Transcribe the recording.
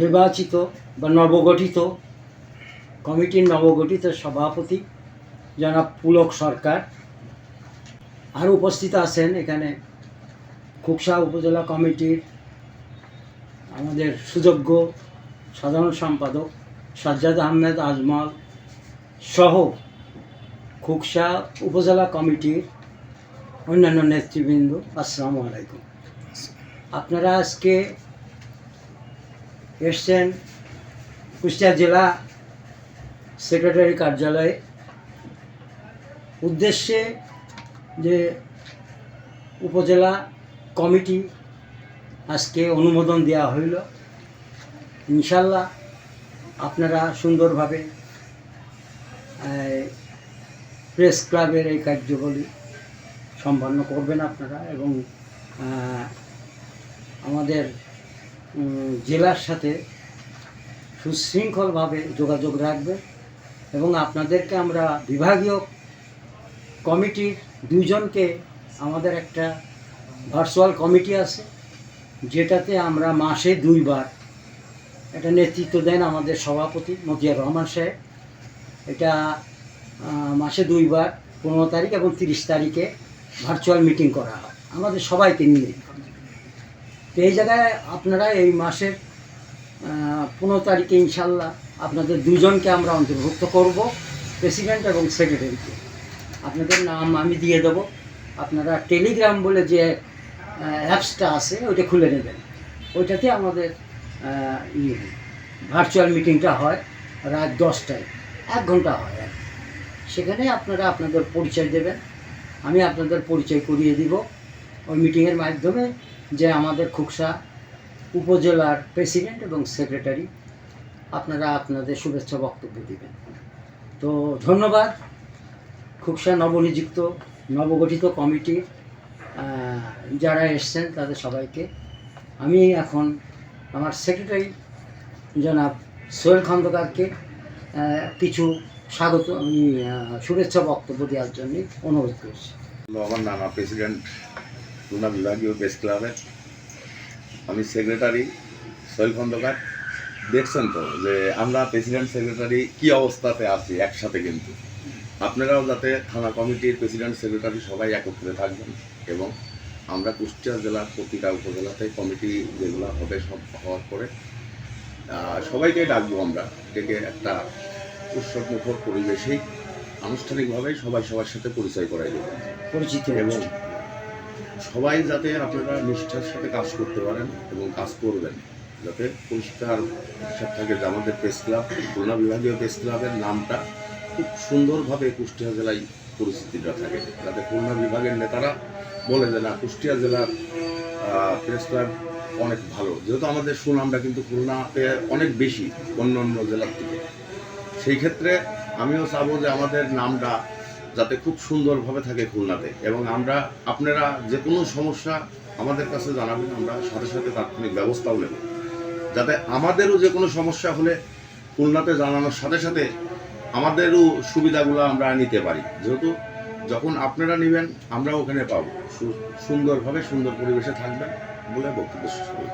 নির্বাচিত বা নবগঠিত, কমিটির নবগঠিত সভাপতি জনাব পুলক সরকার। আর উপস্থিত আছেন এখানে খুকসা উপজেলা কমিটির আমাদের সুযোগ্য সাধারণ সম্পাদক সাজ্জাদ আহমেদ আজমল সহ খুকসা উপজেলা কমিটির অন্যান্য নেতৃবৃন্দ। আসসালামু আলাইকুম। আপনারা আজকে এসছেন কুষ্টিয়া জেলা সেক্রেটারি কার্যালয়ে। উদ্দেশ্যে যে উপজেলা কমিটি আজকে অনুমোদন দেওয়া হইল। ইনশাল্লাহ আপনারা সুন্দরভাবে প্রেস ক্লাবের এই কার্যবলী সম্পন্ন করবেন আপনারা এবং আমাদের জেলার সাথে সুশৃঙ্খলভাবে যোগাযোগ রাখবে এবং আপনাদেরকে আমরা বিভাগীয় কমিটির দুজনকে, আমাদের একটা ভার্চুয়াল কমিটি আছে, যেটাতে আমরা মাসে দুইবার এটা নেতৃত্ব দেন আমাদের সভাপতি মতিয়ার রহমান সাহেব। এটা মাসে দুইবার, পনেরো তারিখ এবং তিরিশ তারিখে ভার্চুয়াল মিটিং করা হয়। আমাদের সবাইকে নিয়ে। তো এই জায়গায় আপনারা এই মাসের পনেরো তারিখে ইনশাল্লাহ আপনাদের দুজনকে আমরা অন্তর্ভুক্ত করব, প্রেসিডেন্ট এবং সেক্রেটারিকে। আপনাদের নাম আমি দিয়ে দেবো। আপনারা টেলিগ্রাম বলে যে অ্যাপসটা আছে, ওইটা খুলে নেবেন। ওইটাতে আমাদের ইয়ে ভার্চুয়াল মিটিংটা হয় রাত দশটায়, এক ঘণ্টা হয় আর। সেখানে আপনারা আপনাদের পরিচয় দেবেন। আমি আপনাদের পরিচয় করিয়ে দিব। ওই মিটিংয়ের মাধ্যমে যে আমাদের খুকসা উপজেলার প্রেসিডেন্ট এবং সেক্রেটারি, আপনারা আপনাদের শুভেচ্ছা বক্তব্য দিবেন। তো ধন্যবাদ, খুকসা নবনিযুক্ত, নবগঠিত কমিটি যারা এসছেন তাদের সবাইকে। আমি এখন আমার সেক্রেটারি জনাব সোহেল খন্দকারকে কিছু স্বাগত শুভেচ্ছা বক্তব্য দেওয়ার জন্য অনুরোধ করছি। আমার নানা প্রেসিডেন্ট খুলনা বিভাগীয় প্রেস ক্লাবের। আমি সেক্রেটারি সোহেল খন্দকার। দেখছেন তো যে আমরা প্রেসিডেন্ট সেক্রেটারি কি অবস্থাতে আছি একসাথে কিন্তু। আপনারাও যাতে থানা কমিটির প্রেসিডেন্ট সেক্রেটারি সবাই একত্রে থাকবেন এবং আমরা কুষ্টিয়া জেলার প্রতিটা উপজেলাতে কমিটি যেগুলো হবে সব হওয়ার পরে সবাইকে ডাকবো আমরা। ডেকে একটা উৎসব মুখর পরিবেশেই আনুষ্ঠানিকভাবেই সবাই সবার সাথে পরিচয় করাই দেবো। পরিচিত এবং। সবাই যাতে আপনারা নিষ্ঠার সাথে কাজ করতে পারেন এবং কাজ করবেন, যাতে পরিষ্কার হিসাব থাকে। যে আমাদের প্রেস ক্লাব, খুলনা বিভাগীয় প্রেস ক্লাবের নামটা খুব সুন্দরভাবে কুষ্টিয়া জেলায় পরিস্থিতিটা থাকে। যাতে খুলনা বিভাগের নেতারা বলে যে, না, কুষ্টিয়া জেলার প্রেস ক্লাব অনেক ভালো। যেহেতু আমাদের সুনামটা কিন্তু খুলনাতে অনেক বেশি অন্য অন্য জেলার থেকে। সেই ক্ষেত্রে আমিও চাবো যে আমাদের নামটা যাতে খুব সুন্দরভাবে থাকে খুলনাতে। এবং আমরা, আপনারা যে কোনো সমস্যা আমাদের কাছে জানাবেন, আমরা সাথে সাথে তাৎক্ষণিক ব্যবস্থাও নেব। যাতে আমাদেরও যে কোনো সমস্যা হলে খুলনাতে জানানোর সাথে সাথে আমাদেরও সুবিধাগুলো আমরা নিতে পারি। যেহেতু যখন আপনারা নেবেন আমরা ওখানে পাবো। সুন্দরভাবে সুন্দর পরিবেশে থাকবেন বলে বক্তব্য শেষ করি